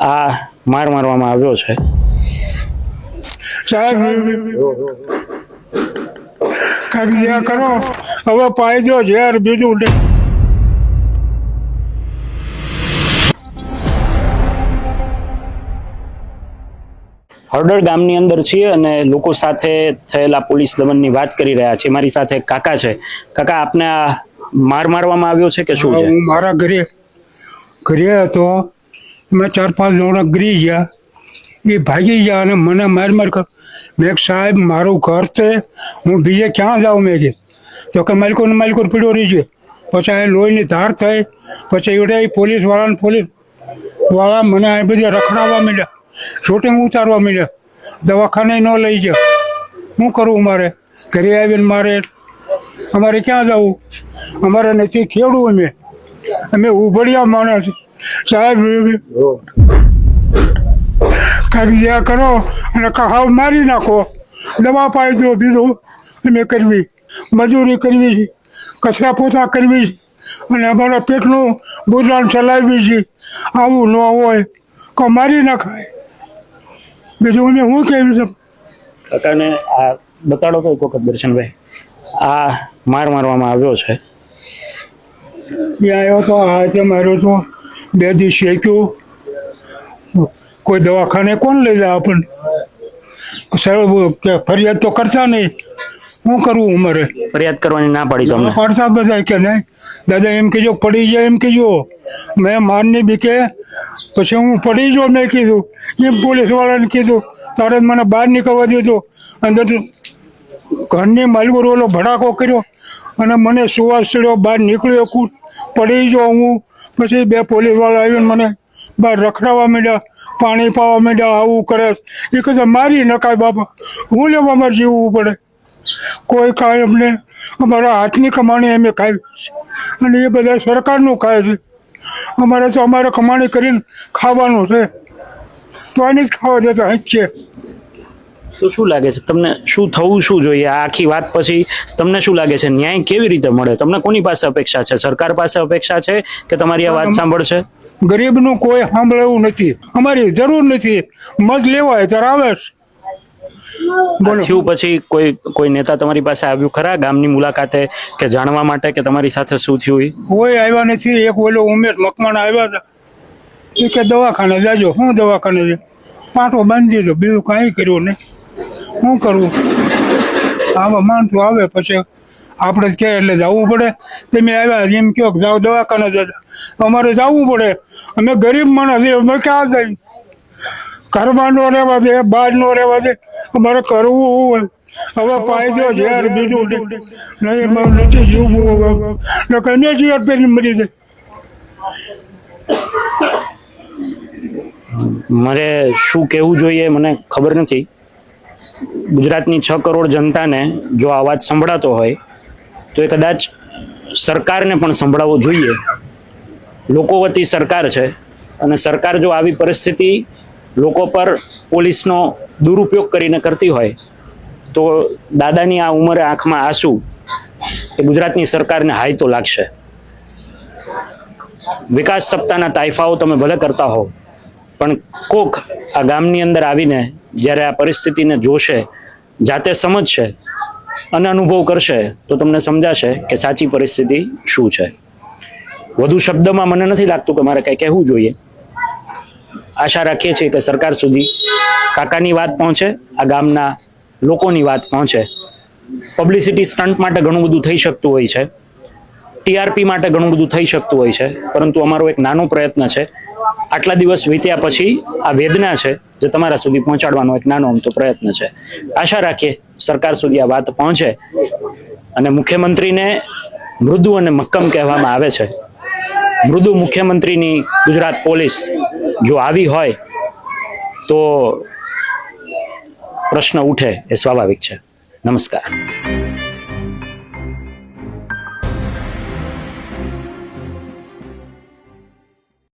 આ માર મારવામાં આવ્યો છે. સાહેબ કાંઈક કરો. હવે પાયજો ઝેર બીજું હરડર ગામની અંદર છીએ અને લોકો સાથે થયેલા પોલીસ દમનની વાત કરી રહ્યા છીએ. મારી સાથે કાકા છે. કાકા આપને આ માર મારવામાં આવ્યો છે કે શું છે? હું મારા ઘરે ઘરે હતો. એમાં ચાર પાંચ જણા ગરી ગયા. એ ભાગી ગયા અને મને માર માર કર મેં સાહેબ, મારું ઘર છે. હું બીજે ક્યાં જાઉં? મેં કે તો કે માલિકો ને માલિકો પીડ્યો રહી છે પછી લોહીની ધાર થઈ. પછી એવડે પોલીસ વાળાને પોલીસવાળા મને આ બધી રખડાવવા મળ્યા શૂટિંગ ઉતારવા મળ્યા દવાખાને ન લઈ જાય શું કરવું મારે? ઘરે આવીને મારે અમારે ક્યાં જવું? અમારે નથી ખેડવું અમે. અમે ઉભડિયા માણસ. સાહેબ કાંઈક કરો અને કહાવ મારી નાખો. દવા પાઈ દો બીજું અમે કરવી. મજૂરી કરવી છે કચરા પોતા કરવી છે અને અમારા પેટનું ગુજરાન ચલાવવી છે. આવું ન હોય તો મારી નાખાય. બીજું અમે શું કહેવું છે? કાકાને આ બતાડો તો એક વખત દર્શનભાઈ. આ માર મારવામાં આવ્યો છે. ત્યાં આવ્યો તો હાથે માર્યો તો બે દી શેક્યું. કોઈ દવાખાને કોણ લઈ જાય આપણને? સર ફરિયાદ તો કરતા નહીં. શું કરવું અમારે? ફરિયાદ કરવાની ના પાડી તમને? પાડતા બધા કે નહીં? દાદા એમ કહેજો પડી જાય એમ કહેજો. મેં મારની બીકે પછી હું પડી જો મેં કીધું. એમ પોલીસ વાળાને કીધું તારે મને બહાર નીકળવા દીધો અંદર ઘરની માલગુરો ઓલો ભડાકો કર્યો અને મને સુવાસ ચડ્યો, બહાર નીકળ્યો કૂટ, પડી જો હું. પછી બે પોલીસવાળા આવીને મને બહાર રખડાવવા માંડ્યા, પાણી પાવા માંડ્યા, આવું કરે. એ કહે મારી નકાય બાપા, હું લેવા અમારે જીવવું પડે? કોઈ કાંઈ અમને અમારા હાથની કમાણી અમે ખાવી અને એ બધા સરકારનું ખાય છે. અમારે તો અમારે કમાણી કરીને ખાવાનું છે. તો આને જ ખાવા દેતા હજ છે તો શું લાગે છે? તમને શું થવું શું જોઈએ? આ આખી વાત પછી તમને શું લાગે છે? ન્યાય કેવી રીતે મળે? તમને કોની પાસે અપેક્ષા છે? સરકાર પાસે અપેક્ષા છે કે તમારી આ વાત સાંભળશે? ગરીબનું કોઈ સાંભળવું નથી. અમારી જરૂર નથી. મત લેવાય ત્યારે આવે. થયું પછી કોઈ કોઈ નેતા તમારી પાસે આવ્યું ખરા ગામની મુલાકાતે કે જાણવા માટે કે તમારી સાથે શું થયું? કોઈ આવ્યા નથી. એક ઓલો ઉમેશ મકવાણા આવ્યા હતા. કે દવાખાને જાજો. હું દવાખાને પાટો બાંધી દીધો. બીજું કાંઈ કર્યું નહીં. શું કરવું આવા માણસો આવે પછી આપણે કે એટલે જવું પડે. તમે આવ્યા એમ કહો જાઓ દવાખાને જતા અમારે જવું પડે. અમે ગરીબ માણસ અમે ક્યાં જઈ? ઘરમાં નો રહેવા દે, બહાર નો રહેવા દે. અમારે કરવું. હોય હવે પાઈ દો ઝેર, બીજું નહીં. નથી જીવવું હવે. ને કઈને જીવત પેલી મરી જાય. મારે શું કહેવું જોઈએ મને ખબર નથી. ગુજરાતની છ કરોડ જનતાને જો આ અવાજ સંભળાતો હોય, તો એ કદાચ સરકારને પણ સંભળાવવો જોઈએ. લોકો વતી સરકાર છે અને સરકાર જો આવી પરિસ્થિતિ લોકો પર પોલીસનો દુરુપયોગ કરીને કરતી હોય, તો દાદાની આ ઉંમરે આંખમાં આંસુ એ ગુજરાતની સરકારને હાઈ તો લાગશે. વિકાસ સપ્તાહના તાઇફાઓ તમે ભલે કરતા હો પણ કોક આ ગામની અંદર આવીને જ્યારે આ પરિસ્થિતિને જોશે, જાતે સમજશે અને અનુભવ કરશે, તો તમને સમજાશે કે સાચી પરિસ્થિતિ શું છે. વધુ શબ્દમાં મને નથી લાગતું કે મારે કંઈ કહેવું જોઈએ. આશા રાખીએ છીએ કે સરકાર સુધી કાકાની વાત પહોંચે, આ ગામના લોકોની વાત પહોંચે. પબ્લિસિટી સ્ટન્ટ માટે ઘણું બધું થઈ શકતું હોય છે. ટીઆરપી માટે ઘણું બધું થઈ શકતું હોય છે. પરંતુ અમારો એક નાનો પ્રયત્ન છે આટલા દિવસ વીત્યા પછી આ વેદના છે જે તમારા સુધી પહોંચાડવાનો એક નાનો અમતો પ્રયત્ન છે. આશા રાખીએ સરકાર સુધી આ વાત પહોંચે અને મુખ્યમંત્રીને મૃદુ અને મક્કમ કહેવામાં આવે છે. મૃદુ મુખ્યમંત્રીની ગુજરાત પોલીસ જો આવી હોય તો પ્રશ્ન ઉઠે એ સ્વાભાવિક છે. નમસ્કાર.